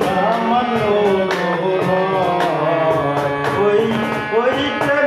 সামান্য ওই ওইটা